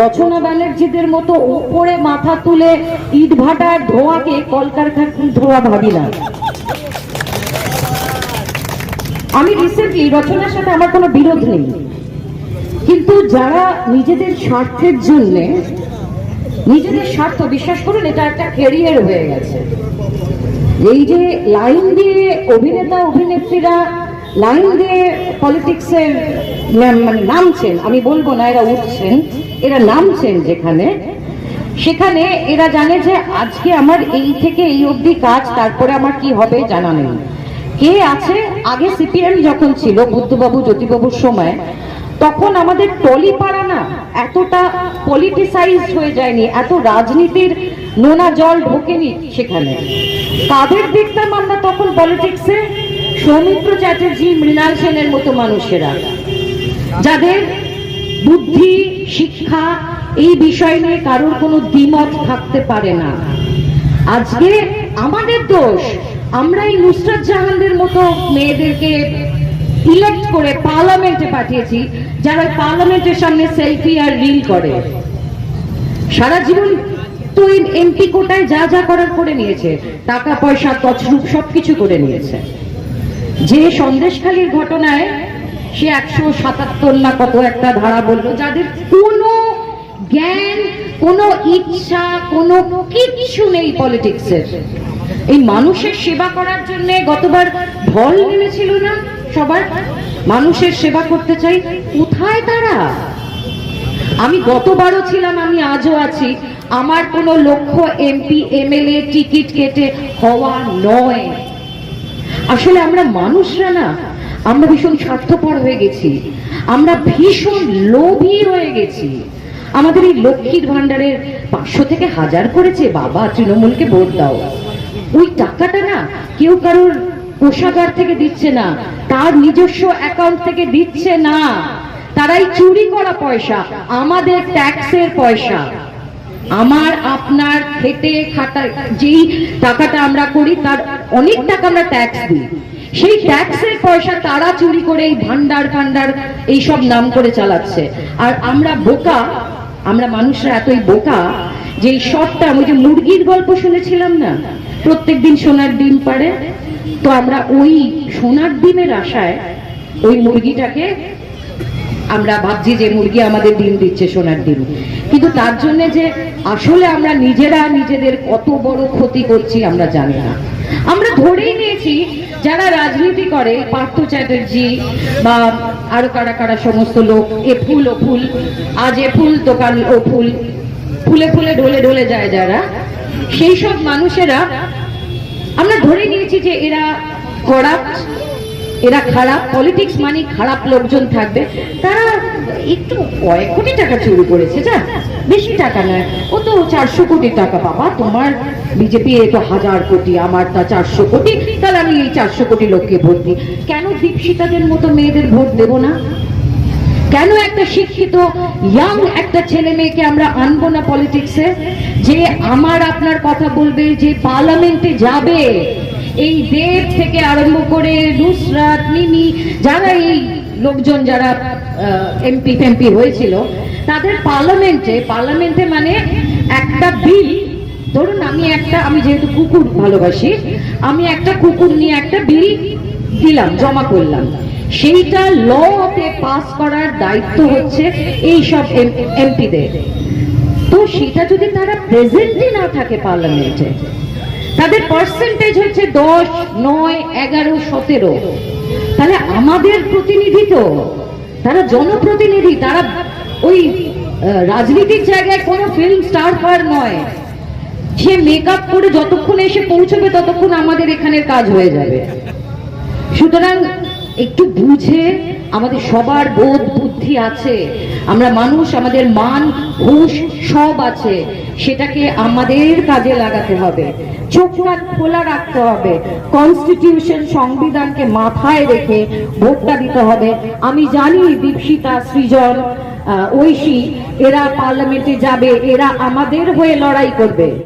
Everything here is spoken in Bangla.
রচনা ব্যানার্জিদের মতো উপরে মাথা তুলে ইট ভাটার ধোঁয়াকে কলকারখানার ধোঁয়া ভাবি না আমি রিসেন্টলি রচনার সাথে আমার কোনো বিরোধ নেই। কিন্তু যারা নিজেদের স্বার্থের জন্য, নিজেদের স্বার্থ, বিশ্বাস করুন, এটা একটা ক্যারিয়ার হয়ে গেছে। এই যে লাইন দিয়ে অভিনেতা, অভিনেত্রীরা লাইন দিয়ে পলিটিক্সের মানে নামছেন, আমি বলব না, এরা উঠছেন। এরা নামছেন যেখানে, সেখানে এরা জানে যে আজকে আমার এই থেকে এই অবধি কাজ, তারপরে আমার কি হবে জানা নেই। কে আছে? আগে সিপিএম যখন ছিল, বুদ্ধবাবু, জ্যোতিবাবুর সময়, তখন আমাদের টলিপাড়া না এতটা পলিটিসাইজ হয়ে যায়নি, এত রাজনীতির নোনা জল ঢোকেনি সেখানে। তাদের দেখতাম আমরা তখন পলিটিক্সে সৌমিত্র চ্যাটার্জি, মৃণাল সেনের মতো মানুষেরা। যাদের বুদ্ধি শিক্ষা এই বিষয় নিয়ে কারোর কোনো দ্বিমত থাকতে পারে না। আজকে আমাদের দোষ, আমরা এই নুসরাত জাহানদের মতো মেয়েদেরকে ইলেক্ট করে পার্লামেন্টে পাঠিয়েছি, যারা পার্লামেন্টের সামনে সেলফি আর রিল করে। সারা জীবন তো এমপি কোটায় যা যা করার করে নিয়েছে, টাকা পয়সা, তছরূপ সবকিছু করে নিয়েছে। যে সন্দেশখালীর ঘটনায় সে একশো সাতাত্তর না কত একটা ধারা বলল, যাদের কোনো জ্ঞান, কোনো ইচ্ছা, কোনো কিছু নেই পলিটিক্সের। এই মানুষের সেবা করার জন্য গতবার ঢল নেমেছিল না সবার? মানুষের সেবা করতে চাই, কোথায় তারা? আমি গতবারও ছিলাম, আমি আজও আছি। আমার কোনো লক্ষ্য এমপি, এমএলএ টিকিট কেটে হওয়া নয়। আসলে আমরা মানুষরা না আমরা ভীষণ স্বার্থপর হয়ে গেছি। আমরা ভীষণ লোভী হয়ে গেছি। আমাদের এই লক্ষ্মীর ভান্ডারের পাঁচশো থেকে হাজার করেছে বাবা, তৃণমূলকে ভোট দাও। ওই টাকাটা না কেউ কারোর কোষাগার থেকে দিচ্ছে না, তার নিজস্ব অ্যাকাউন্ট থেকে দিচ্ছে না। তারাই চুরি করা পয়সা, আমাদের ট্যাক্সের পয়সা। আমার, আপনার খেটে খাটা যেই টাকাটা আমরা করি, তার অনেক টাকা আমরা ট্যাক্স দিই। সেই ট্যাক্সের পয়সা তারা চুরি করে এই ভান্ডার, ফান্ডার এইসব নাম করে চালাচ্ছে। আর আমরা বোকা, আমরা মানুষরা এতই বোকা যে এই শর্টটা ওই যে মুরগির গল্প শুনেছিলাম না, প্রত্যেক দিন সোনার ডিম পারে তো আমরা ওই সোনার ডিমের আশায় ওই মুরগিটাকে আমরা ভাবছি যে মুরগি আমাদের ডিম দিচ্ছে সোনার ডিম। কিন্তু তার জন্য যে আসলে আমরা নিজেরা নিজেদের কত বড় ক্ষতি করছি আমরা জানি না। আমরা ধরেই নিয়েছি যারা রাজনীতি করে, পার্থ চ্যাটার্জি বা আরও কারা কারা সমস্ত লোক, এ ফুল, ও ফুল, আজ এ ফুল দোকান ও ফুল, ফুলে ফুলে ঢলে ঢলে যায় যারা, সেই সব মানুষেরা আমরা ধরে নিয়েছি যে এরা করাপ্ট এরা খারাপ পলিটিক্স মানে খারাপ লোকজন থাকবে। তারা একটু কয়েক কোটি টাকা চুরি করেছে, যা বেশি টাকা নয়। ও তো চারশো কোটি টাকা, বাবা, তোমার বিজেপি এ তো হাজার কোটি, আমার তা চারশো কোটি, তাহলে আমি এই চারশো কোটি লোককে ভোট দিই। কেন দীপশিতাদের মতো মেয়েদের ভোট দেব না? কেন একটা শিক্ষিত ইয়াং একটা ছেলে মেয়েকে আমরা আনব না পলিটিক্সে যে আমার আপনার কথা বলবে, যে পার্লামেন্টে যাবে এই দেব থেকে আরম্ভ করে নুসরাত, মিমি যারা এই লোকজন যারা এমপি, ফেমপি হয়েছিল, তাদের পার্লামেন্টে পার্লামেন্টে মানে একটা বিল, ধরুন আমি একটা, আমি যেহেতু কুকুর ভালোবাসি, আমি একটা কুকুর নিয়ে একটা বিল দিলাম, জমা করলাম। সেইটা লতে পাস করার দায়িত্ব হচ্ছে এই সব এমপিদের। তো সেটা যদি তারা প্রেজেন্টই না থাকে পার্লামেন্টে তাদের পার্সেন্টেজ হচ্ছে দশ, নয়, এগারো, সতেরো। তাহলে আমাদের প্রতিনিধি তো, তারা জনপ্রতিনিধি, তারা ওই রাজনীতির জায়গায় কোনো ফিল্ম স্টার হওয়ার নয়। সে মেকআপ করে যতক্ষণ এসে পৌঁছবে, ততক্ষণ আমাদের এখানের কাজ হয়ে যাবে। সুতরাং একটু বুঝে আমাদের সবার বোধ বুদ্ধি আছে। আমরা মানুষ, আমাদের মান, হুঁশ সব আছে। সেটাকে আমাদের কাজে লাগাতে হবে। চোখ কান খোলা রাখতে হবে। কনস্টিটিউশন সংবিধানকে মাথায় রেখে ভোটটা দিতে হবে। আমি জানি দীপশিতা সৃজন ঐশী, এরা পার্লামেন্টে যাবে, এরা আমাদের হয়ে লড়াই করবে।